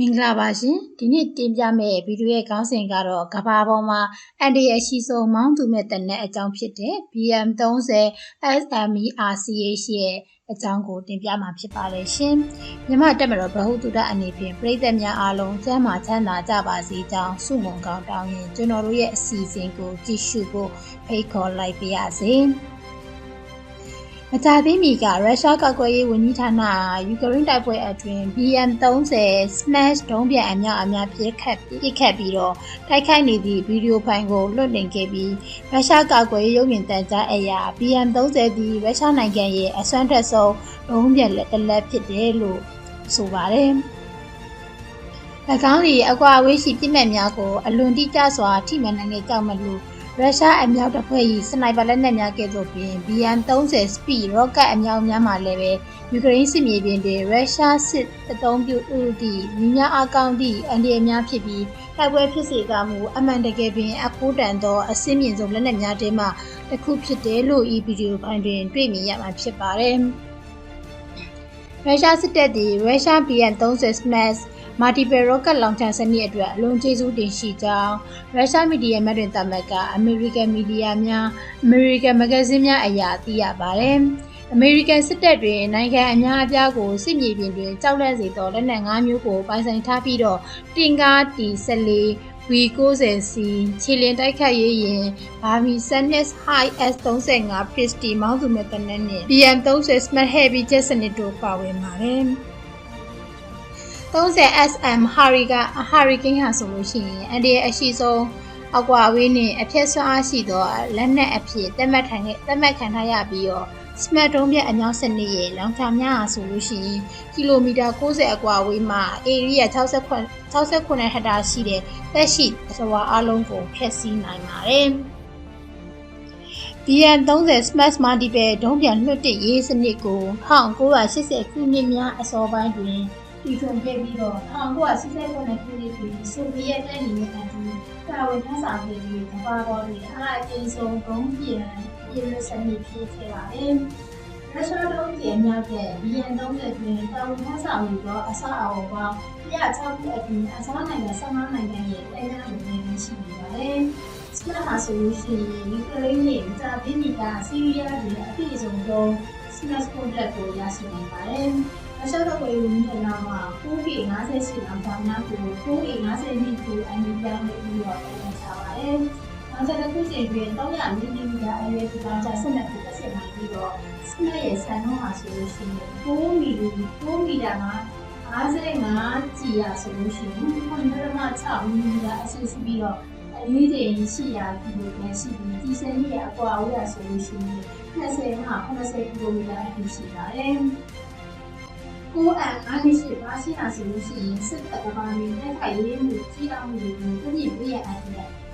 မင်္ဂလာပါရှင်ဒီနေ့တင်ပြမယ့်ဗီဒီယိုရဲ့ခေါင်းစဉ်ကတော့ကဘာပေါ်မှာအန်ဒီအရှိဆုံးမောင်းသူမဲ့တနက်အကြောင်းဖြစ်တဲ့ BM30 SMERCH ရဲ့အကြောင်းကိုတင်ပြမှာဖြစ်ပါတယ်ရှင်မြမတက်မတော်ဗဟုသုတအနေဖြင့်ပြည်သက်များအားလုံးကျမ်းမာချမ်းသာကြပါစေကြောင်းဆုမွန်ကောင်းတောင်းရင်ကျွန်တော်တို့ရဲ့အစီအစဉ်ကိုကြည့်ရှုဖို့ဖိတ်ခေါ်လိုက်ပါရစေ။ မကြာသေးမီကရုရှားကောက်ကွယ်ရေးဝန်ကြီးဌာနယူကရိန်းတိုက်ပွဲအတွင်း BM30 Smash ဒုံးပျံအများအများပြစ်ခတ်ပြစ်ခတ်ပြီးတော့တိုက်ခိုက်နေသည့်ဗီဒီယိုဖိုင်ကိုလွှင့်တင်ခဲ့ပြီးရုရှားကောက်ကွယ်ရေးရုပ်မြင်သံကြားအရာ BM30 သည်ရုရှားနိုင်ငံရဲ့အစွမ်းထက်ဆုံးဒုံးပျံလက်တစ်လက်ဖြစ်တယ်လို့ဆိုပါတယ်။၎င်း၏အကွာအဝေးရှိပြစ်မှတ်များကိုအလွန်တိကျစွာထိမှန်နိုင်တဲ့ကြောင့်မလို့ ရုရှားအမြောက်တပ်ဖွဲ့၏စနိုက်ပါလက်နက်များကဲ့သို့ပင် BM30 Speed rocket အမြောက်များမှလည်းပဲယူကရိန်းစစ်မြေပြင်တွင်ရုရှားစစ်အုံပြုဦးသည့်မိများအကောင့်သည့်အန်ဒီအများဖြစ်ပြီးတိုက်ပွဲဖြစ်စေကမူအမှန်တကယ်ပင်အဖိုးတန်သောအစင်းမြင့်ဆုံးလက်နက်များထဲမှတစ်ခုဖြစ်တယ်လို့ဤဗီဒီယိုဖိုင်တွင်တွေ့မြင်ရမှာဖြစ်ပါတယ်။ရုရှားစစ်တပ်သည်ရုရှား BM30 Smash Multiple Rocket Launcher စနစ်အတွက်အလွန်ကျေးဇူးတင်ရှိကြောင်းရုရှားမီဒီယာများတွင်သတ်မှတ်ကအမေရိကန်မီဒီယာများအမေရိကန်မဂ္ဂဇင်းများအရာသိရပါတယ်။အမေရိကန်စစ်တပ်တွင်နိုင်ငံအများအပြားကိုစစ်မြေပြင်တွင်ကြောက်လန့်စေသောလက်နက်၅မျိုးကိုပိုင်ဆိုင်ထားပြီးတော့တင်ကားတီ14 V90C ခြေလင်တိုက်ခတ်ရေးရင် Barbie Sannis High S35 Prestige မောင်းသူမဲ့တနက်နဲ့ BM30 Smart Heavy Jet စနစ်တို့ပါဝင်ပါတယ်။ 30 SM Hurricane Hurricane ဟာဆိုလို့ရှိရင်အန်ဒီရဲ့အရှိဆုံးအကွာအဝေးနဲ့အဖြက်ဆွမ်းအားရှိသောလက်နက်အဖြစ်သတ်မှတ်ခံသတ်မှတ်ခံထားရပြီးတော့ smart တုံးပြအညောင်းစနစ်ရဲ့လောင်ချာများဟာဆိုလို့ရှိရင်ကီလိုမီတာ60အကွာအဝေးမှာ area 69 69ဟက်တာရှိတဲ့သက်ရှိအစွာအလုံးကိုဖျက်ဆီးနိုင်ပါတယ်။ BN30 Smart Multiple ဒုံးပြန်လွှတ်တဲ့ရေးစနစ်ကို1980ခုနှစ်များအစောပိုင်းတွင် တီထွင်ခဲ့ပြီးတော့1989ခုနှစ်တွင်ဆိုဗီယက်တပ်နေနဲ့အတူတာဝန်ထမ်းဆောင်ခဲ့ပြီးကမ္ဘာပေါ်တွင်အားအကျဉ်းဆုံးဒုံးပြန်ပြည်လွစနစ်ဖြစ်ခဲ့ပါတယ်။ရုရှားဒုံးပြန်မြောက်တဲ့ BN30 တွင်တာဝန်ထမ်းဆောင်ပြီးတော့အစအအုံပေါင်း106ခုအပြင်အစားနိုင်ငံ15နိုင်ငံရဲ့တိုင်းသားတွေနဲ့ရှိနေပါတယ်။ Smart ဟာဆိုလို့ရှိရင်ယူကရိန်းနဲ့တာဘီမီကဆီးရီးယားတွေအပြည့်အစုံသော Smart Contract ကိုရရှိနိုင်ပါတယ်။ အရှောက်ဝေဝင်တဲ့နောက်မှာ 4K 58လောက်ပေါင်းများကို 4K 50နှစ်ကိုအရင်ပြောင်းလဲပြီးတော့ပြင်ထားပါတယ်။နောက်ဆက်ခုချိန်တွင်300မီလီမီတာအရွယ်ဒီကောင်ကြဆက်လက်ကိုဆက်နိုင်ပြီးတော့ Smart ရဲ့ဆန်နှုန်းဟာဆိုလို့ရှိရင်4မီလီ4မီတာမှာ55ကြည်ရဆိုလို့ရှိရင်9.6မီလီတာအဆင့်ရှိပြီးတော့အရေးချိန်800ကီလိုဂရမ်ရှိပြီးဒီစနစ်ရဲ့အကွာအဝေးရဆိုလို့ရှိရင်20မှ80ကီလိုမီတာအထိရှိပါတယ်။ ကိုအန်အားနည်းရှိပါရှိတာဆိုလို့ရှိရင်စစ်တပ်ကဘာမင်းတက်ခိုင်ရေးမှုကြီးအောင်မှုတွေကိုတပြည့်ပြည့်ရအောင်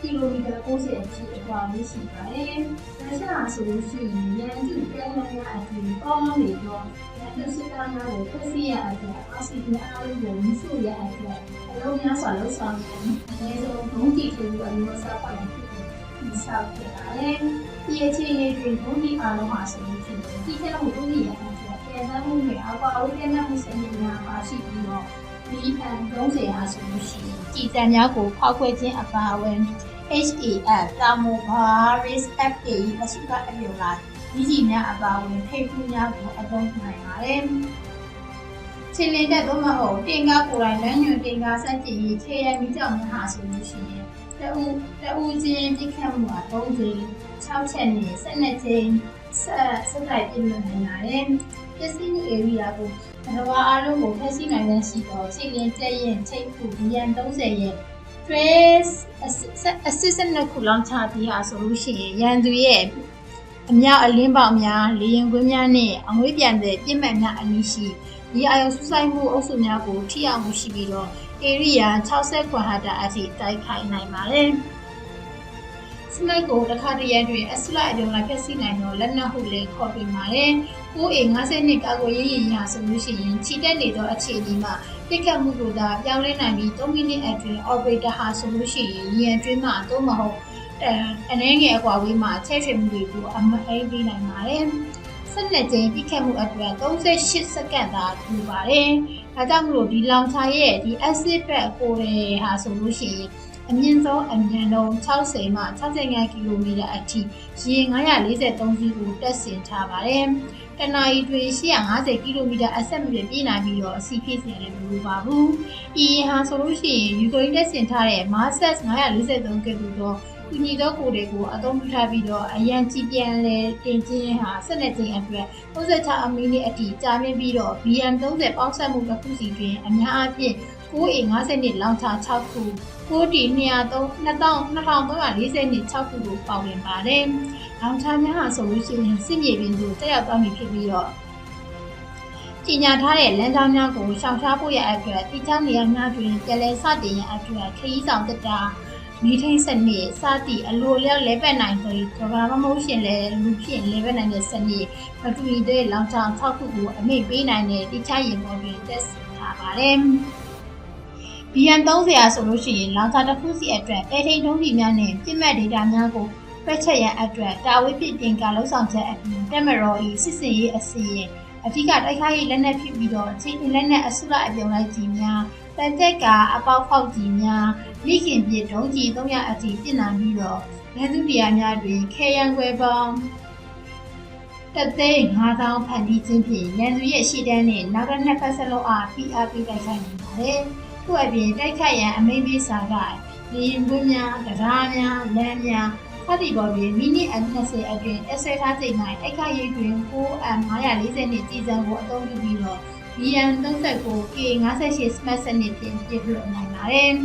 ကီလိုမီတာ90အထိအကွာလေးရှိပါတယ်။ဒါရှာဆိုလို့ရှိရင်ရန်သူပြန်လာရအပြင်ပေါင်းနေတော့ရန်သူစစ်သားများကိုဖျက်ဆီးရအပြင်အာဆီယံအားလုံးကိုမြစုရအပြင်အလုံးများစွာလှုပ်ဆောင်နေအနည်းဆုံးဘုံတီတူအမျိုးအစားပိုင်ဖြစ်ပြီးဆောက်ခဲ့ပါတယ်။ဒီအခြေအနေတွင်ဘုံတီအားလုံးဟာဆိုလို့ရှိရင်ဒီထက်မှုဘုံတီရအပြန်တ မ်းမှုတွေအကွာအဝေးပြတ်မှုစနစ်များပါရှိပြီးတော့ BN 30ဟာဆိုလို့ရှိရင်ကြည်တံများကိုဖောက်ခွဲခြင်းအပါအဝင် HAF တာမိုဘာရစ် FA အစုကအပြုံလိုက်ဒီကြီးများအပါအဝင်ထိပ်ဖူးများကိုအသုံးနိုင်ပါတယ်။ချင်းလင်းတဲ့သို့မဟုတ်တင်ကားကိုယ်တိုင်လမ်းညွှန်တင်ကားစက်ကြည့်ရေးခြေရမိကြောင်များဟာဆိုလို့ရှိရင်တအူတအူချင်းပြစ်ခတ်မှုအသုံးချိန်6ချက်နဲ့12ချိန်ဆက်ဆက်တိုက်ပြင်လွှတ်နိုင်ပါတယ်။ ပစ္စည်း area ကိုကဘာအားလုံးကိုဖျက်ဆီးနိုင်တဲ့ရှိတော့ချိန်လင်းတက်ရင်ချိန်ခု BN 30ရဲ့ trace assistant နှစ်ခုလောက်ချပြီးဟာဆိုလို့ရှိရင်ရန်သူရဲ့အမြောက်အလင်းပေါက်များလေရင်ကွင်းများနဲ့အငွေးပြန်တဲ့ပြစ်မှတ်များအနည်းရှိဒီအာရုံစူးစိုက်မှုအုပ်စုများကိုထိအောင်မှုရှိပြီးတော့ area 60ခွန်ဟာတာအထိတိုက်ခိုက်နိုင်ပါတယ်။ စနိုက်ကိုတစ်ခါတရံတွင်အစလိုက်အပြုံလိုက်ဖျက်ဆီးနိုင်သောလက်နက်ဟုလည်းခေါ်ပြပါတယ်။ကို A50 ကာကွယ်ရေးရည်ညာဆိုလို့ရှိရင်ခြိတက်နေသောအခြေအနေမှာတိတ်ခတ်မှုကိုသာပြောင်းလဲနိုင်ပြီး3မိနစ်အတွင်း operator ဟာဆိုလို့ရှိရင်ရန်တွင်းမှာသို့မဟုတ်အဲအနေငယ်အကွာဝေးမှာချဲ့ထွေမှုတွေကိုအမအိပ်ပေးနိုင်ပါတယ်။ဆက်လက်ခြင်းပြိခတ်မှုအတွက်38စက္ကန့်သာထူပါတယ်။ဒါကြောင့်မလို့ဒီလောင်ချာရဲ့ဒီ acid ဘက်ကိုယ်ဟာဆိုလို့ရှိရင် အမြင့်ဆုံးအမြန်ဆုံး60မှ65ကီလိုမီတာအထိရေ943စီးကိုတက်ဆင်ထားပါတယ်။တနအီတွင်850ကီလိုမီတာအဆက်မပြည့်ပြည့်နိုင်ပြီးတော့စီဖြစ်နေတယ်မလို့ပါဘူး။ဤဟာဆိုလို့ရှိရင်ယူကရိန်းတက်ဆင်ထားတဲ့ Mars 943ကဲ့သို့သောကူညီသောကိုယ်တွေကိုအသုံးပြုထားပြီးတော့အရန်ကြည်ပြန်လဲတင်ခြင်းဟာဆက်လက်ခြင်းအတွက်36အမီလီအထိကြာမြင့်ပြီးတော့ BM30 ပေါင်းစပ်မှုတစ်ခုစီတွင်အများအပြား 9A 50နှစ်လောင်ချ6ခု 9D 203 2340နှစ်6ခုကိုပါဝင်ပါတယ်။လောင်ချများဟာဆိုလို့ရှိရင်စစ်မြေပြင်သို့တက်ရောက်သွားပြီဖြစ်ပြီးတော့ကြီးညာထားတဲ့လမ်းကြောင်းများကိုရှောင်ရှားဖို့ရအတွက်တိကျနေရာများတွင်ပြည်လဲစတင်ရန်အတွက်ခရီးဆောင်တက်တာမီထိန်စနစ်စသည့်အလိုလျောက်လဲပတ်နိုင်သောကဘာမမိုးရှင်လဲလူဖြင့်လဲပတ်နိုင်တဲ့စနစ်မတူညီတဲ့လောင်ချောင်း6ခုကိုအမိတ်ပေးနိုင်တဲ့တိကျရင်ပေါ်တွင်တက်ဆင်ထားပါတယ်။ BM30 ရာဆိုလို့ရှိရင်လောင်စာတစ်ခုစီအတွက်တဲထိန်ထုံးစီများနဲ့ပြစ်မှတ်ဒေတာများကိုဖက်ချက်ရန်အတွက်တာဝေးပြတင်ကလှုပ်ဆောင်ချက်အပြင်တက်မရော်ဤစစ်စင်ရေးအစီရင်အဓိကတိုက်ခိုက်ရေးလက်နက်ဖြစ်ပြီးတော့ချင်းလက်နက်အစုလိုက်အပြုံလိုက်ကြီးများတန်ချက်ကအပေါက်ဖောက်ကြီးများမိခင်ပြဒုံးကြီး300အထိပြင်နိုင်ပြီးတော့လမ်းသူတရားများတွင်ခဲရန်ခွဲပေါင်းတသိန်း5000ဖန်တီးခြင်းဖြင့်ရန်သူရဲ့ရှေ့တန်းနဲ့နောက်ကနှစ်ဖက်စလုံးအား PRP တိုက်ခိုက်နေပါတယ်။ သူ့အပြင်တိုက်ခိုက်ရန်အမိန့်ပေးစာကလေရင်ကွင်းများ၊တရားများ၊လမ်းများဖတ်တီပေါ်တွင်မိနစ်အ20အတွင်းတက်ဆွဲထားချိန်၌တိုက်ခိုက်ရေးတွင် 9M540 နှစ်ကြီးစံကိုအသုံးပြုပြီးတော့ BM39 K58 Smart စနစ်ဖြင့်ပြည့်ပြည့်နိုင်ပါတယ်။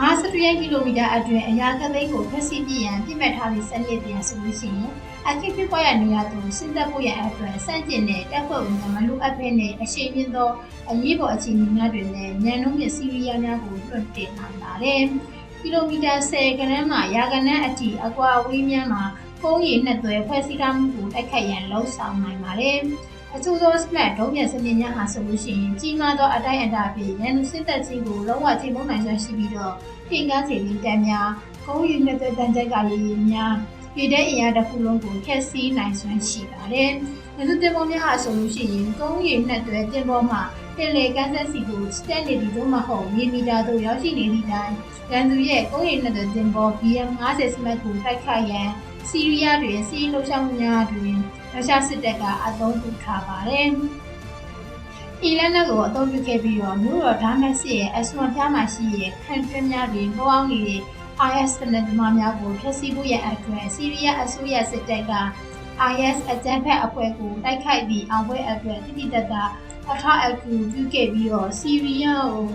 50ကီလိုမီတာအတွင်းအရာကသိန်းကိုဖျက်ဆီးပြရန်ပြစ်မှတ်ထားသည့်စနစ်ပြန်ဆိုလို့ရှိရင် အခက်ဖြစ်ပေါ်ရနေရသူစဉ်သက်ဖို့ရအတွက်စန့်ကျင်တဲ့တပ်ဖွဲ့ဝင်များမလိုအပ်ဘဲနဲ့အရှိန်မြင့်သောအရေးပေါ်အခြေအနေများတွင်လည်းညံနှုံးမြစီးရီးယားများကိုလွှတ်တင်နိုင်ပါတယ်။ကီလိုမီတာ10ခန်းမှရာကနန်းအထိအကွာအဝေးများမှာကုန်းရည်နှစ်သွဲဖွဲ့စည်းထားမှုကိုတိုက်ခတ်ရန်လှုံ့ဆော်နိုင်ပါတယ်။အထူးသော smart ဒုံးပြန်စနစ်များဟာဆိုလို့ရှိရင်ကြီးမားသောအတိုင်းအတာဖြင့်ရန်သူစစ်တပ်ချင်းကိုလုံးဝချိန်ပုံနိုင်စွမ်းရှိပြီးတော့ပြင်ကားစီလင်းတန်းများကုန်းယူနှစ်သက်တန်းချက်ကရေးရေးများ ပြည်တဲ့အင်အားတစ်ခုလုံးကိုဖျက်ဆီးနိုင်စွမ်းရှိပါတယ်။ရန်သူတင်ပေါ်များဟာဆိုလို့ရှိရင်ကုန်းယူနှစ်သွဲတင်ပေါ်မှာတင်လေကန်းဆက်စီကိုစတက်နေပြီးတော့မဟုတ်မြေမီတာသို့ရောက်ရှိနေသည့်တိုင်ရန်သူရဲ့ကုန်းယူနှစ်သွဲတင်ပေါ် BM50 smart ကိုတိုက်ခိုက်ရန်စီးရီးယားတွင်စီးလှုပ်ရှားမှုများတွင်ရုရှားစစ်တပ်ကအသုံးပြုထားပါတယ်။အီလန်ကိုအသုံးပြုခဲ့ပြီးတော့မြို့တော်ဒါမတ်စ်ရဲ့အဆွန်ဖျားမှာရှိတဲ့ခန့်တွင်းများတွင်ပေါင်းနေတဲ့ IS စနစ်သမားများကိုဖျက်ဆီးဖို့ရန်အတွက်စီးရီးယားအစိုးရစစ်တပ်က IS အကြမ်းဖက်အဖွဲ့ကိုတိုက်ခိုက်ပြီးအောင်ပွဲအတွက်တိတိတတ်တာအထောက်အကူပြုခဲ့ပြီးတော့စီးရီးယားကို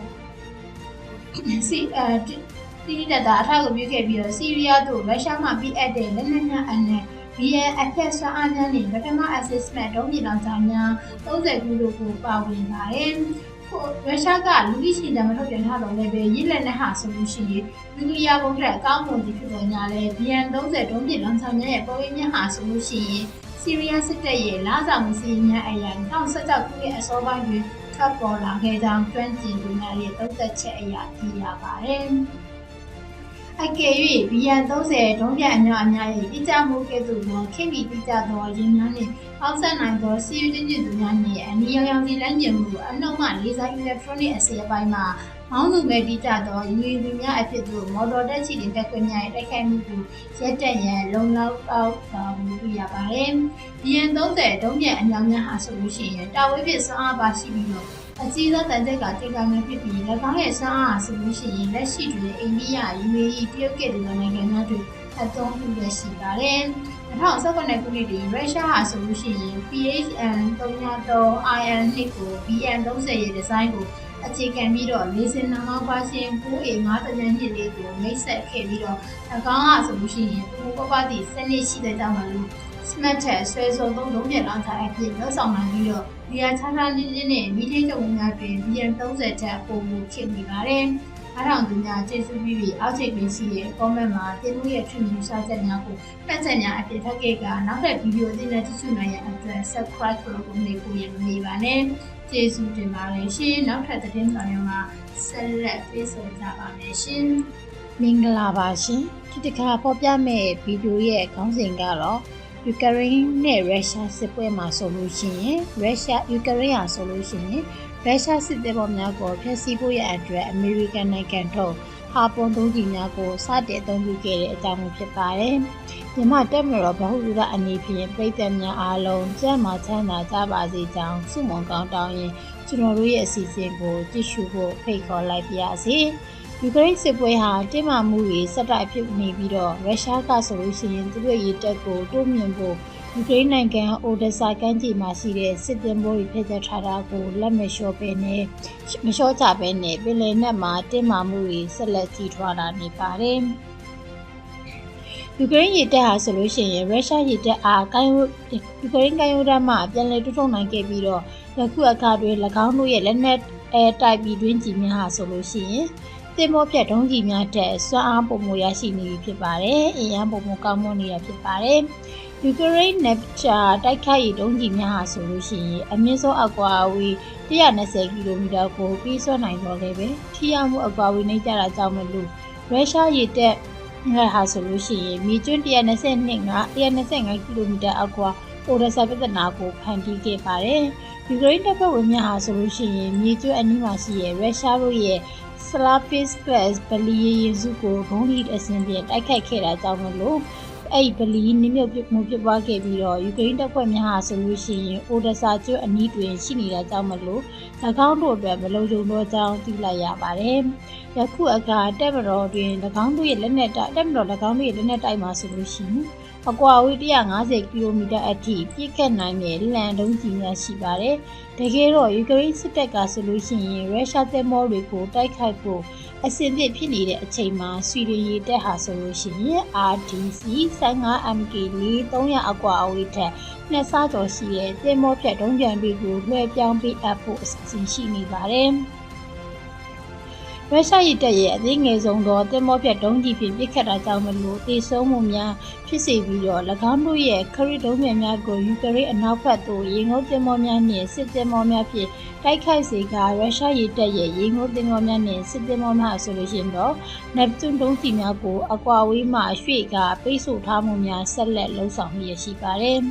စီအဲတိတိတတ်တာအထောက်အကူပြုခဲ့ပြီးတော့စီးရီးယားတို့ရုရှားမှပြည့်အပ်တဲ့လက်နက်များအနက် BN အဖက်ဆွမ်းအားများနဲ့ပထမ assessment ဒုံးမြေလောင်စာများ30ခုတို့ကိုပါဝင်ပါတယ်။ ရုရှားကလူကြီးရှင်တံမထုတ်ပြန်ထားတော့လည်းပဲရစ်လက်နဲ့ဟာဆိုလို့ရှိရင်နျူကလ িয়ার ဘုံထက်အကောင်းဆုံးဒီဖြစ်ပေါ်ညာလဲ BN 30ဒုံးမြေလောင်စာများရဲ့ပေါ်ရင်းများဟာဆိုလို့ရှိရင်စီးရီးယားစစ်တပ်ရဲ့လာဆောင်မှုစီးများအရာ2016ခုရဲ့အစောပိုင်းတွင်ထွက်ပေါ်လာခဲ့ကြောင်းကျွမ်းကျင်သူများရဲ့သုံးသပ်ချက်အရသိရပါတယ်။ အကယ်၍ဘီယန်30 ဒုံးပြန်အများအများ၏တိကျမှုကဲ့သို့သောခင်မီတိကျသောရင်းများနှင့်ပေါင်းစပ်နိုင်သောစီးရီးချင်းသူများနှင့်အနီရောင်ရောင်စီလမ်းကျင်မှုအနှုတ်မှလေးစား electronic အစိပ်အပိုင်းမှာမောင်းသူမဲ့တိကျသော UAV များအဖြစ်သို့မော်တော်တက်ချီတင်တက်ခွင့်များ၏တိုက်ခိုက်မှုကိုရက်တက်ရန်လုံလောက်အောက်ပါမှုပြရပါတယ်။ဘီယန်30 ဒုံးပြန်အများများဟာဆိုလို့ရှိရင်တာဝေးဖြစ်စွမ်းအားပါရှိပြီးတော့ အကြီးစားတန်ကြက်ကတေကာမျိုးဖြစ်ပြီး၎င်းရဲ့စွမ်းအားဆိုလို့ရှိရင်လက်ရှိတွင်အိန္ဒိယ UAE တရုတ်ကဲ့သို့သောနိုင်ငံများတွင်အသုံးပြုရရှိပါတယ်။2019ခုနှစ်တွင်ရုရှားဟာဆိုလို့ရှိရင် PHN 303 IN နှစ်ကို BN30 ရဲ့ဒီဇိုင်းကိုအခြေခံပြီးတော့လေစင်နာမောင်းပါရှင် 9A 5တန်နှစ်လေးကိုမိတ်ဆက်ခဲ့ပြီးတော့၎င်းဟာဆိုလို့ရှိရင်ပူပပတိစနစ်ရှိတဲ့ကြောင့်မလို့ smart ထက်ဆွဲစုံသုံးလုံးပြလောင်းထားအဖြစ်လောက်ဆောင်နိုင်ပြီးတော့ဒီဟာခြားခြားလေးလေးနဲ့မိထိတ်ကြုံများတွင် BM30 ထက်ပိုမိုဖြစ်နေပါတယ်။အားထောင်သူများကျေးဇူးပြုပြီးအောက်ချိတ်ပင်ရှိတဲ့ comment မှာတင်လို့ရဲ့ထွေမြူရှာချက်များကိုဖတ်ချက်များအဖြစ်ထပ်ခဲ့ကနောက်ထပ်ဗီဒီယိုအသစ်နဲ့ကြည့်ရှုနိုင်ရန်အတွက် subscribe လုပ်ဖို့နေကိုရမနေပါနဲ့။ကျေးဇူးတင်ပါတယ်ရှင်။နောက်ထပ်သတင်းစာများမှာဆက်လက်ပြေဆုံးကြပါမယ်ရှင်။မင်္ဂလာပါရှင်ဒီတစ်ခါပေါ်ပြမယ့်ဗီဒီယိုရဲ့ခေါင်းစဉ်ကတော့ ယူကရိန်းနဲ့ရုရှားစစ်ပွဲမှာဆိုလို့ရှိရင်ရုရှားယူကရိန်းဟာဆိုလို့ရှိရင်ရုရှားစစ်သည်ပေါ်များကိုဖျက်ဆီးဖို့ရအတွက်အမေရိကန်နိုင်ငံထုတ်ဟာပွန်သုံးကြီးများကိုစတင်အသုံးပြုခဲ့တဲ့အကြောင်းဖြစ်ပါတယ်။မြန်မာတက်မတော်ဗဟုသုတအနေဖြင့်ပြည်သက်များအားလုံးကြမ်းမာချမ်းသာကြပါစေကြောင်းဆုမွန်ကောင်းတောင်းရင်ကျွန်တော်တို့ရဲ့အစီအစဉ်ကိုကြည့်ရှုဖို့ဖိတ်ခေါ်လိုက်ပါရစေ။ ယူကရိန်းစစ်ပွဲဟာတင်းမာမှုတွေဆက်တိုက်ဖြစ်နေပြီးတော့ရုရှားကဆိုလို့ရှိရင်သူတို့ရေတပ်ကိုတိုးမြင့်ဖို့ယူကရိန်းနိုင်ငံအိုဒက်ဆာကမ်းခြေမှာရှိတဲ့စစ်သည်မိုးတွေဖျက်ချထားတာကိုလက်မလျှော့ပဲနဲ့မလျှော့ချပဲနဲ့ပင်လယ်နက်မှာတင်းမာမှုတွေဆက်လက်ကြီးထွားလာနေပါတယ်။ယူကရိန်းရေတပ်ဟာဆိုလို့ရှိရင်ရုရှားရေတပ်အားကိုင်းယူကရိန်းကိုင်းရိုးတမ်းမှပြန်လည်တွထုတ်နိုင်ခဲ့ပြီးတော့ယခုအခါတွင်၎င်းတို့ရဲ့လက်နက်အဲတိုက်ပြီးတွင်းကြီးများဟာဆိုလို့ရှိရင် တင်မောဖြတ်ဒုံးကြီးများတက်စွမ်းအားပုံမရရှိနေပြီဖြစ်ပါတယ်။အင်အားပုံမကောင်းမွန်နေတာဖြစ်ပါတယ်။ယူကရိန်းနက်တာတိုက်ခိုက်ရေးဒုံးကြီးများဟာဆိုလို့ရှိရင်အမြင့်ဆုံးအကွာအဝေး120ကီလိုမီတာကိုပြီးဆွနိုင်တော့လည်းပဲထိရောက်မှုအကွာအဝေးနှိမ့်ကြတာကြောင့်မလို့ရုရှားရေတပ်ငါဟာဆိုလို့ရှိရင်မြေကျွန်း122က125ကီလိုမီတာအကွာအိုဒဆာပြဿနာကိုဖန်တီးခဲ့ပါတယ်။ယူကရိန်းတပ်ဖွဲ့ဝင်များဟာဆိုလို့ရှိရင်မြေကျွန်းအနီးမှာရှိတဲ့ရုရှားတို့ရဲ့ Slavis Class ဗလီရေစုကိုဘုံလီအစဉ်ဖြင့်တိုက်ခိုက်ခဲ့တာကြောင့်မလို့အဲ့ဗလီနမြုပ်ပြမှုဖြစ်ပွားခဲ့ပြီးတော့ယူကရိန်းတပ်ဖွဲ့များဟာဆိုလို့ရှိရင်အိုဒဆာကျွန်းအနီးတွင်ရှိနေတာကြောင့်မလို့၎င်းတို့အတွက်မလုံခြုံသောကြောင်းသိလိုက်ရပါတယ်။ယခုအခါတပ်မတော်တွင်၎င်းတို့ရဲ့လက်နက်တိုက်တပ်မတော်၎င်းတို့ရဲ့လက်နက်တိုက်မှာဆိုလို့ရှိရင် အကွာအဝေး150ကီလိုမီတာအထိပြည့်ခတ်နိုင်တဲ့လန်တုံးကြီးများရှိပါတယ်။တကယ်တော့ယူကရိန်းစစ်တပ်ကဆိုလို့ရှိရင်ရုရှားသင်္ဘောတွေကိုတိုက်ခိုက်ဖို့အဆင်သင့်ဖြစ်နေတဲ့အချိန်မှာဆွီဒင်ရေတပ်ဟာဆိုလို့ရှိရင် RDC 15MK 300အကွာအဝေးထက်နှစ်ဆကျော်ရှိတဲ့သင်္ဘောဖြတ်ဒုံးပြန်တွေကိုလွှဲပြောင်းပေးအပ်ဖို့အစီအစဉ်ရှိနေပါတယ်။ ရုရှားရည်တပ်ရဲ့အသေးငယ်ဆုံးသောတင်မောဖြတ်ဒုံးကြီးဖြင့်ပစ်ခတ်တာကြောင့်မလို့တေဆုံးမှုများဖြစ်စေပြီးတော့၎င်းတို့ရဲ့ခရစ်ဒုံးမြန်များကိုယူကရိန်းအနောက်ဘက်သို့ရေငုပ်တင်မောများနှင့်စစ်တင်မောများဖြင့်တိုက်ခိုက်စေကရုရှားရည်တပ်ရဲ့ရေငုပ်တင်မောများနှင့်စစ်တင်မောများဆိုလို့ရှိရင်တော့နက်ပတွန်ဒုံးကြီးများကိုအကွာဝေးမှရွှေ့ကပိတ်ဆို့ထားမှုများဆက်လက်လှုံ့ဆော်မှုရရှိပါတယ်။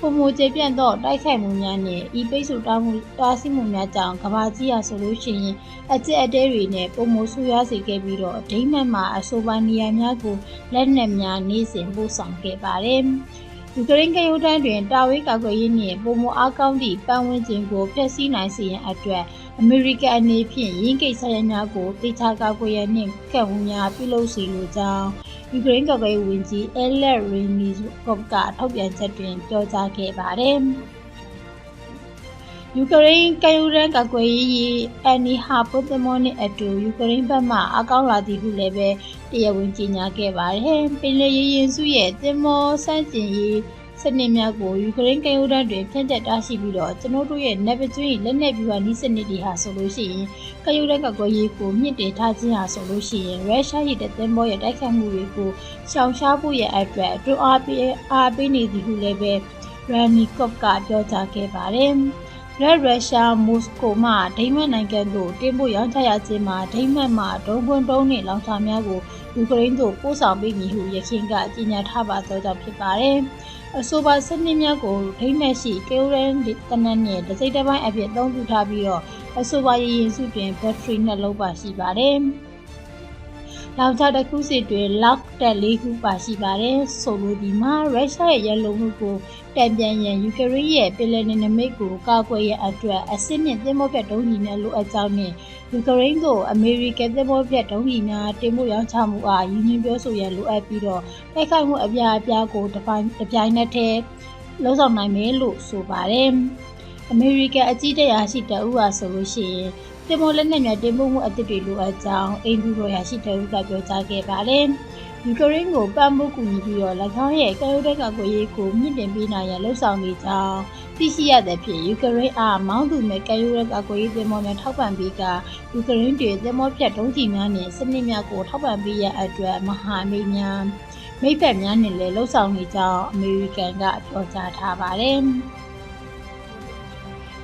ပုံမကျေပြန့်သောတိုက်ခိုက်မှုများနဲ့ဤပိတ်ဆို့တားမှုတားဆီးမှုများကြောင့်ကဘာကြီးရဆိုလို့ရှိရင်အကျက်အတဲတွေနဲ့ပုံမဆူရစေခဲ့ပြီးတော့ဒိမ့်မတ်မှာအဆိုပါနေရာများကိုလက်နက်များနေစဉ်ပို့ဆောင်ခဲ့ပါတယ်။ယူကရိန်းကရုတ်တန်းတွင်တာဝေးကာကွယ်ရေးနှင့်ပုံမအားကောင်းသည့်ပတ်ဝန်းကျင်ကိုဖျက်ဆီးနိုင်စေရန်အတွက်အမေရိကန်အနေဖြင့်ရင်းကိစ္စရများကိုတေချာကာကွယ်ရန်နှင့်ကန့်ဝန်းများပြုလုပ်စီလိုကြောင်း ယူကရိန်းကာကွယ်ရေးဝန်ကြီးအဲလက်ရီနီကော့ကထုတ်ပြန်ချက်တွင် ပြောကြားခဲ့ပါတယ်။ယူကရိန်းကယူရန်ကာကွယ်ရေးအန်နီဟာပုသမောနှင့်အတူယူကရိန်းဘက်မှအကောင်းလာသည်ဟုလည်းပဲတရားဝင်ကြေညာခဲ့ပါတယ်။ပင်လယ်ရေရင်စုရဲ့တင်မောစန့်ကျင်ရေး စနစ်များကိုယူကရိန်းကယူဒန်တွင်ဖြန့်ကျက်တာရှိပြီးတော့ကျွန်တော်တို့ရဲ့ net ကျွင်းလက်နက်ပြူဟာနီးစနစ်တွေဟာဆိုလို့ရှိရင်ကယူဒန်ကကွယ်ရေးကိုမြင့်တင်ထားခြင်းဟာဆိုလို့ရှိရင်ရုရှားရဲ့တဲ့ဘောရဲ့တိုက်ခတ်မှုတွေကိုရှောင်ရှားဖို့ရဲ့အတွက်အတွန်းအားပေးအားပေးနေသည်ဟုလည်းပဲရန်နီကော့ကပြောကြားခဲ့ပါတယ်။ရက်ရုရှားမော်စကိုမှဒိမတ်နိုင်ငံသို့တင်ပို့ရောင်းချရခြင်းမှာဒိမတ်မှဒုံခွန်းတုံးနှင့်လောင်စာများကိုယူကရိန်းသို့ပို့ဆောင်ပေးမည်ဟုရခိုင်ကကြေညာထားပါသောကြောင့်ဖြစ်ပါတယ်။ အဆိုပါစနစ်များကိုဒိမက်ရှိကေယိုရန်တနက်နဲ့တစိမ့်တစ်ပိုင်းအဖြစ်အသုံးပြုထားပြီးတော့အဆိုပါရည်ရင်စုတွင်ဘက်ထရီနှလုံးပါရှိပါတယ်။လောက်ချတစ်ခုစီတွင် lock တက်၄ခုပါရှိပါတယ်။ဆိုလိုဒီမှာရုရှားရဲ့ရလုံမှုကိုတံပြန်ရန်ယူကရိန်းရဲ့ပင်လယ်နယ်နိမိတ်ကိုကာကွယ်ရန်အတွက်အစစ်နှင့်သင်္ဘောဖြတ်ဒုံးကြီးများလိုအပ်ကြောင်းနှင့် ယူကရိန်းကိုအမေရိကန်သင်္ဘောဖြတ်ဒုံးကြီးများတင်ပို့ရောင်းချမှုအားယူနင်းပြောဆိုရန်လိုအပ်ပြီးတော့တိုက်ခိုက်မှုအပြားအပြားကိုတပိုင်းတပြိုင်နက်တည်းလုံးဆောင်နိုင်မယ်လို့ဆိုပါတယ်။အမေရိကန်အကြီးတရာရှိတအူဟာဆိုလို့ရှိရင်တင်ပို့လက်နက်များတင်ပို့မှုအသစ်တွေလိုအပ်ကြောင်းအိန္ဒိယရာရှိတအူကပြောကြားခဲ့ပါတယ်။ ယူကရိန်းကိုပံ့ပိုးကူညီပြီးတော့၎င်းရဲ့ကရုဒက်ကကိုရေးကိုမြင့်တင်ပေးနိုင်ရန်လှုံ့ဆော်နေကြောင်းသိရှိရတဲ့ဖြင့်ယူကရိန်းအားမောင်းသူမဲ့ကရုဒက်ကကိုရေးသင်္ဘောများထောက်ပံ့ပေးကယူကရိန်းတွေသင်္ဘောဖြတ်ဒုံးကျည်များနှင့်စနစ်များကိုထောက်ပံ့ပေးရန်အတွက်မဟာမိတ်များမိတ်ဖက်များနဲ့လည်းလှုံ့ဆော်နေကြောင်းအမေရိကန်ကပြောကြားထားပါတယ်။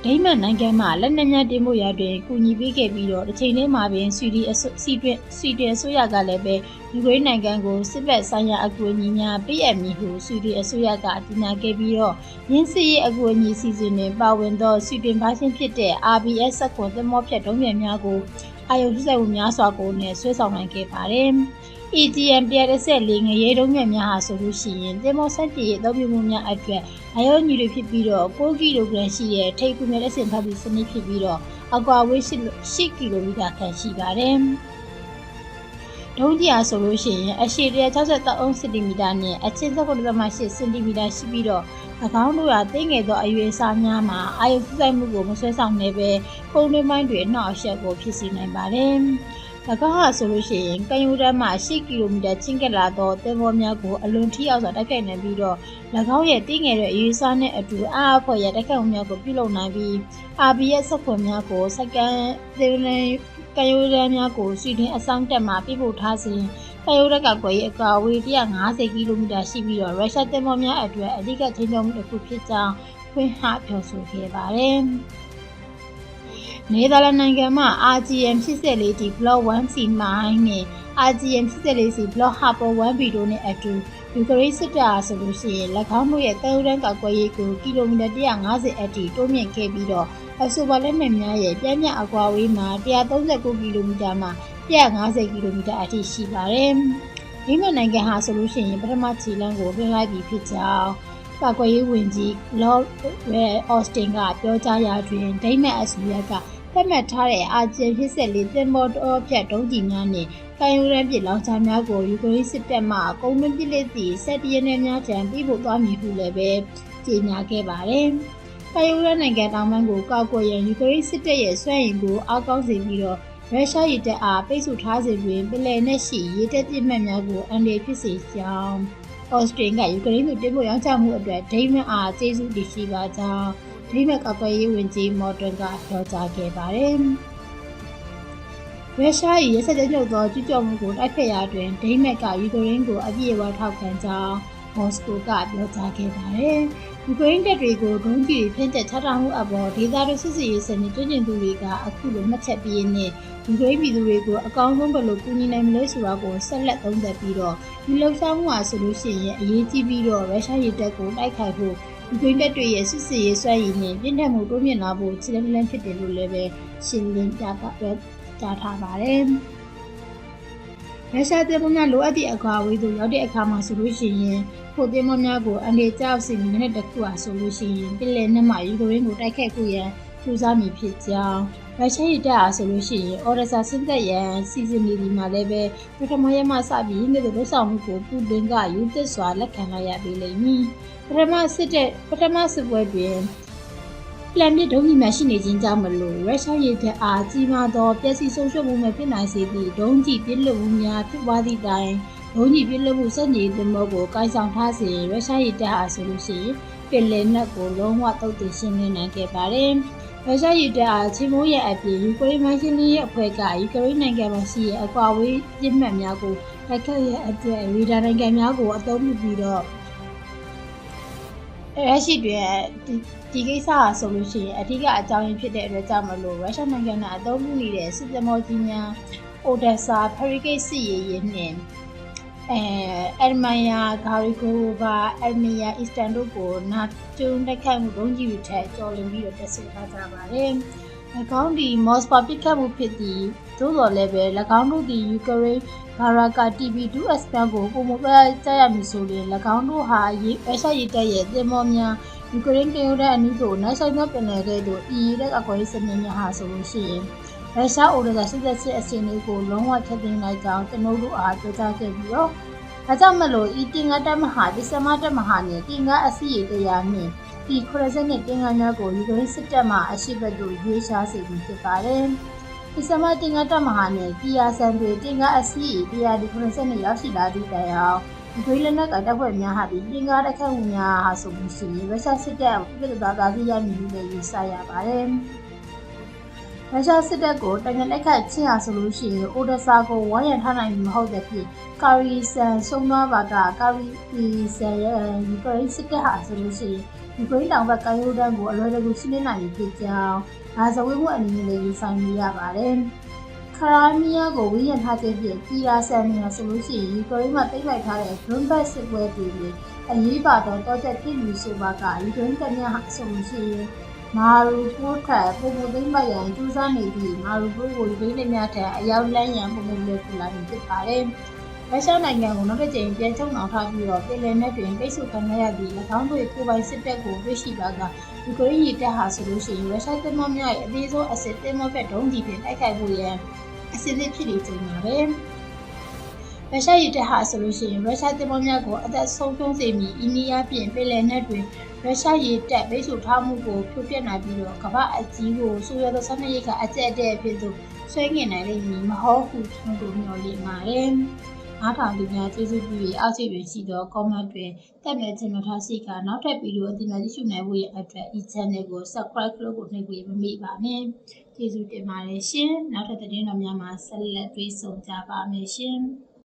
ဒဒိမတ်နိုင်ငံမှာလက်နက်များတင်ဖို့ရတွင်ကူညီပေးခဲ့ပြီးတော့တစ်ချိန်တည်းမှာပင်ဆွီဒီအစီတွင်ဆွီဒင်အစိုးရကလည်းပဲယူကရိန်းနိုင်ငံကိုစစ်ဘက်ဆိုင်ရာအကူအညီများပေးအပ်မည်ဟုဆွီဒင်အစိုးရကအတည်ပြုခဲ့ပြီးတော့ရင်းစစ်ရေးအကူအညီစီစဉ်တွင်ပါဝင်သောဆွီဒင်ဘာရှင်ဖြစ်တဲ့ RBS စက်ကွန်သင်္ဘောဖြတ်ဒုံးမြများကို အာယုထုဆိုင်မှုများစွာကိုနဲ့ဆွဲဆောင်နိုင်ခဲ့ပါတယ်။ EGM 114ငရေတုံးမြတ်များဟာဆိုလို့ရှိရင်သင်္ဘောဆက်တည်ရဲ့အသုံးပြုမှုများအတွက်အယောညီတွေဖြစ်ပြီးတော့6ကီလိုဂရမ်ရှိတဲ့ထိပ်ကူနဲ့လက်ဆင့်ဖတ်ပြီးစနစ်ဖြစ်ပြီးတော့အကွာဝေး8ကီလိုမီတာခန့်ရှိပါတယ်။ဒုံးကြီးအားဆိုလို့ရှိရင်အရှည်163စင်တီမီတာနဲ့အချင်း7.8စင်တီမီတာရှိပြီးတော့၎ င်းတို့ကသိငယ်သောအရွယ်အစားများမှာအာယုစစိုက်မှုကိုမဆွဲဆောင်နိုင်ပဲပုံတွင်းပိုင်းတွေအနှောက်အယှက်ကိုဖြစ်စေနိုင်ပါတယ်။၎င်းဟာဆိုလို့ရှိရင်ကံယူတန်းမှ8ကီလိုမီတာချင်းကပ်လာသောသင်္ဘောများကိုအလွန်ထိရောက်စွာတိုက်ခိုက်နိုင်ပြီးတော့၎င်းရဲ့တည်ငယ်တဲ့အရေးအစားနဲ့အတူအားအဖွဲ့ရတိုက်ခိုက်မှုများကိုပြုလုပ်နိုင်ပြီး RBS စက်ခွန်များကိုစက္ကန့်သင်းလင်းကံယူတန်းများကိုစီတင်အဆောင်တက်မှပြပို့ထားစဉ် ကံယူတက်ကကွယ်ရဲ့အကာအဝေး150ကီလိုမီတာရှိပြီးတော့ရုရှားသင်္ဘောများအတွက်အဓိကထိန်းချုပ်မှုတစ်ခုဖြစ်ကြောင်းဖွင့်ဟပြောဆိုခဲ့ပါတယ်။နယ်သာလန်နိုင်ငံမှ RGM 84D Block 1C9 နဲ့ RGM 84C Block Harbour 1B တို့နဲ့အတူယူကရိန်းစစ်တပ်အားဆိုလို့ရှိရင်၎င်းတို့ရဲ့တိုင်ဝမ်ကောက်ကွယ်ရေးကိုကီလိုမီတာ150အထိတိုးမြင့်ခဲ့ပြီးတော့အဆိုပါလက်နက်များရဲ့ပြင်းပြအကွာဝေးမှာ139ကီလိုမီတာမှ 150ကီလိုမီတာအထိရှိပါတယ်။ဒီမှာနိုင်ငံဟာဆိုလို့ရှိရင်ပထမခြေလမ်းကိုပြင်လိုက်ပြီးဖြစ်ကြောင်းကာကွယ်ရေးဝန်ကြီး Lord Austin ကပြောကြားရာတွင်ဒိမတ်အစိုးရကသတ်မှတ်ထားတဲ့အာဂျင်ဖြစ်ဆက်လေးသင်္ဘောတော်ဖြတ်ဒုံးကျည်များနဲ့ကိုင်ယူရန်ပစ်လောင်ချာများကိုယူကရိန်းစစ်တပ်မှကုန်းတွင်းပစ်လက်စီဆက်တရနေများထံပြီးဖို့သွားမည်ဟုလည်းပဲကြေညာခဲ့ပါတယ်။ကိုင်ယူရန်နိုင်ငံတောင်ပိုင်းကိုကောက်ကွယ်ရန်ယူကရိန်းစစ်တပ်ရဲ့ဆွဲရင်ကိုအောက်ကောင်းစေပြီးတော့ ရုရှားရေတပ်အားပိတ်ဆို့ထားစဉ်တွင်ပလယ်နဲ့ရှိရေတပ်ပြစ်မှတ်များကိုအန်ဒီဖြစ်စေကြောင်းအော်စတြေးလျကယူကရိန်းကိုတင်ပို့ရောင်းချမှုအတွက်ဒိမန်အားကျေးဇူးတင်ရှိပါကြောင်းဒိမတ်ကကွယ်ရေးဝန်ကြီးမော်တွန်ကပြောကြားခဲ့ပါတယ်။ရုရှား၏ရစတဲ့ညုတ်သောကျူးကျော်မှုကိုတိုက်ဖျက်ရာတွင်ဒိမတ်ကယူကရိန်းကိုအပြည့်အဝထောက်ခံကြောင်း မော်စကိုကပြောကြားခဲ့ပါတယ်။ယူကရိန်းတပ်တွေကိုဒုံးကျည်ဖျက်ချက်ချထားမှုအပေါ်ဒေသတွင်းစစ်စရေးစနစ်တွင်ကျင်သူတွေကအခုလိုမှတ်ချက်ပြီးနဲ့ယူကရိန်းပြည်သူတွေကိုအကောင်းဆုံးဘယ်လိုကူညီနိုင်မလဲဆိုတာကိုဆက်လက်သုံးသပ်ပြီးတော့ဒီလှုပ်ရှားမှုဟာဆိုလို့ရှိရင်အရေးကြီးပြီးတော့ရုရှားရေတပ်ကိုတိုက်ခိုက်ဖို့ယူကရိန်းတပ်တွေရဲ့စစ်စစ်ရေးဆွဲရည်နဲ့ပြင်းထန်မှုတိုးမြင့်လာဖို့ခြေလှမ်းလှမ်းဖြစ်တယ်လို့လည်းပဲရှင်းလင်းပြသပြောကြားထားပါတယ်။ ရုရှားတပ်ဖွဲ့များလိုအပ်သည့်အခါဝေးသို့ရောက်တဲ့အခါမှာဆိုလို့ရှိရင်ဖို့တင်မများကိုအနေကြောက်စီမီနဲ့တခုအားဆိုလို့ရှိရင်ပြည်လည်နဲ့မှယူကရိန်းကိုတိုက်ခတ်ခုရန်ကြိုးစားမည်ဖြစ်ကြောင်းရုရှားရတပ်အားဆိုလို့ရှိရင်အော်ရဆာစင်သက်ရန်စီစဉ်နေဒီမှာလည်းပဲပထမရမှစပြီးနေ့တို့လှဆောင်မှုကိုပူတင်ကယူသစ်စွာလက်ခံလိုက်ရပေလိမ့်မည်ပထမစစ်တဲ့ပထမစစ်ပွဲတွင် လန်မြစ်ဒုံးကြီးများရှိနေခြင်းကြောင့်မလို့ရုရှားရေတပ်အားကြီးမားသောပျက်စီးဆုံးရှုံးမှုများဖြစ်နိုင်စေသည့်ဒုံးကြီးပြစ်လွတ်မှုများဖြစ်ပွားသည့်တိုင်ဒုံးကြီးပြစ်လွတ်မှုစက်ကြီးသင်္ဘောကိုကိုင်ဆောင်ထားစဉ်ရုရှားရေတပ်အားဆိုလို့ရှိရင်ပင်လယ်နက်ကိုလုံးဝတုတ်တင်ရှင်းလင်းနိုင်ခဲ့ပါတယ်။ရုရှားရေတပ်အားချင်းမိုးရဲ့အပြင်ယူကရိန်းမိုင်းရှင်းလင်းရဲ့အဖွဲ့ကယူကရိန်းနိုင်ငံမှာရှိတဲ့အကွာဝေးပြစ်မှတ်များကိုတိုက်ခတ်ရဲ့အတွက်ရေဒါနိုင်ငံများကိုအသုံးပြုပြီးတော့ရရှိတွင်ဒီဒီကိစ္စဟာဆိုလို့ရှိရင်အထူးအကြောင်းရင်းဖြစ်တဲ့အတွက်ကြောင့်မလို့ရုရှားနိုင်ငံကအသုံးပြုနေတဲ့စစ်သမောကြီးများအိုဒက်ဆာဖရီဂိတ်စစ်ရေးရေးနှင့်အဲအယ်မန်ယာဂါရီဂိုဗာအယ်မီယာအစ္စတန်တို့ကိုနာကျုံတိုက်ခိုက်မှုဒုံးကြီးတွေထက်ကျော်လွန်ပြီးတော့တက်ဆွထားကြပါတယ်။၎င်းဒီမော့စပါပစ်ခတ်မှုဖြစ်သည်သို့တော်လည်းပဲ၎င်းတို့သည်ယူကရိန်းဘာရာကာ TV2S ပန်းကိုပုံမပဲကြားရမည်ဆိုရင်၎င်းတို့ဟာရေအရှရေးတက်ရဲ့တင်မောများ ယူကရိန်းကရုတဲ့အနည်းကိုနိုင်ဆိုင်သောပင်လယ်ကဲ့သို့အီရတဲ့အကွယ်စနစ်များဟာဆိုလို့ရှိရင်ရုရှားအိုဒကစစ်သက်စစ်အစီအစဉ်ကိုလုံးဝဖျက်သိမ်းလိုက်ကြောင်းကျွန်ုပ်တို့အားပြောကြားခဲ့ပြီးတော့ဒါကြောင့်မလို့ဤတင်္ဂတက်မဟာဒီစမတက်မဟာနဲ့တင်္ဂအစီရတရားနှင့်ဒီခရစနဲ့တင်္ဂများကိုယူကရိန်းစစ်တပ်မှအရှိဘက်သို့ရွေးရှားစေပြီးဖြစ်ပါတယ်။ဒီစမတင်္ဂတက်မဟာနဲ့ကီယာဆန်တွေတင်္ဂအစီတရားဒီခရစနဲ့ရောက်ရှိလာသည့်တိုင်အောင် ဒီဂရိလက်နက်ကတပ်ဖွဲ့များဟာဒီတင်္ဂတက်ခတ်မှုများဟာဆိုပြီးရှိရင်ရုရှားစစ်တပ်ကိုပြည်သူသားသားစီရမည်လို့လည်းယူဆရပါတယ်။ရုရှားစစ်တပ်ကိုတန်ပြန်လက်ခတ်ချင်းအောင်ဆိုလို့ရှိရင်အိုဒဆာကိုဝိုင်းရံထားနိုင်မှာမဟုတ်တဲ့ဖြစ်ကာရီဆန်ဆုံးသွားပါကကာရီဆန်ရဲ့ယူကရိန်းစစ်တပ်ဟာဆိုလို့ရှိရင်ယူကရိန်းတောင်ဘက်ကမ်းရိုးတန်းကိုအလွယ်တကူရှင်းလင်းနိုင်ပြီဖြစ်ကြောင်းဒါဇဝေးမှုအနေနဲ့လည်းယူဆိုင်နေရပါတယ် ခရိုင်းမီးယားကိုဝိညာဉ်ထားခြင်းဖြင့်ပြည်ရာဆန်နေရဆိုလို့ရှိရင်ယူကရိန်းမှာတိတ်လိုက်ထားတဲ့ Donbas စစ်ပွဲတွေနဲ့အရေးပါတော့တောချက်ဖြစ်လူဆိုပါကယူကရိန်းတပ်များဟာဆိုလို့ရှိရင်မာရူပိုထက်ပုံပုံသိမ့်ပိုက်ရန်ကျူးစာနေပြီးမာရူပိုကိုယူကရိန်းများထက်အရောက်လန်းရန်ပုံပုံလေးပူလာနေဖြစ်ပါတယ်။ရုရှားနိုင်ငံကိုနောက်တစ်ကြိမ်ပြန်ချုပ်နှောင်ထားပြီးတော့ပြည်လည်နဲ့တွင်ပိတ်ဆို့ခံရသည့်၎င်းတို့ကိုယ်ပိုင်စစ်တပ်ကိုတွေ့ရှိပါကယူကရိန်းရတပ်ဟာဆိုလို့ရှိရင်ရုရှားတပ်မများရဲ့အသေးဆုံးအစစ်တပ်မဖက်ဒုံးကြီးဖြင့်တိုက်ခိုက်ဖို့ရန် အစစ်အသစ်ဖြစ်နေချိန်မှာပဲရုရှားရတပ်ဟာဆိုလို့ရှိရင်ရုရှားတပ်မများကိုအသက်ဆုံးရှုံးစေမည့်အိန္ဒိယပြင်ပြည်လည်နဲ့တွင်ရုရှားရေတပ်ပိတ်ဆို့ထားမှုကိုဖြိုပြနိုင်ပြီးတော့ကမ္ဘာအကြီးကိုဆိုရသောဆန္ဒရိတ်ကအကျက်အတဲ့ဖြစ်သို့ဆွဲငင်နိုင်လိမ့်မည်မဟုတ်ဟုကျွန်တော်မျှော်လင့်ပါတယ်။အားထောင်သူများကျေးဇူးပြုပြီးအောက်ခြေတွင်ရှိသော comment တွင်တက်မဲ့ခြင်းမထားရှိကနောက်ထပ်ဗီဒီယိုအသစ်များကြည့်ရှုနိုင်ဖို့ရအတွက်ဒီ channel ကို subscribe လုပ်ဖို့နှိပ်ပြီးမမိပါနဲ့။ ကျေးဇူးတင်ပါတယ်ရှင်။နောက်ထပ်သတင်းတော်များမှာဆက်လက်တွေ့ဆုံကြပါမယ်ရှင်။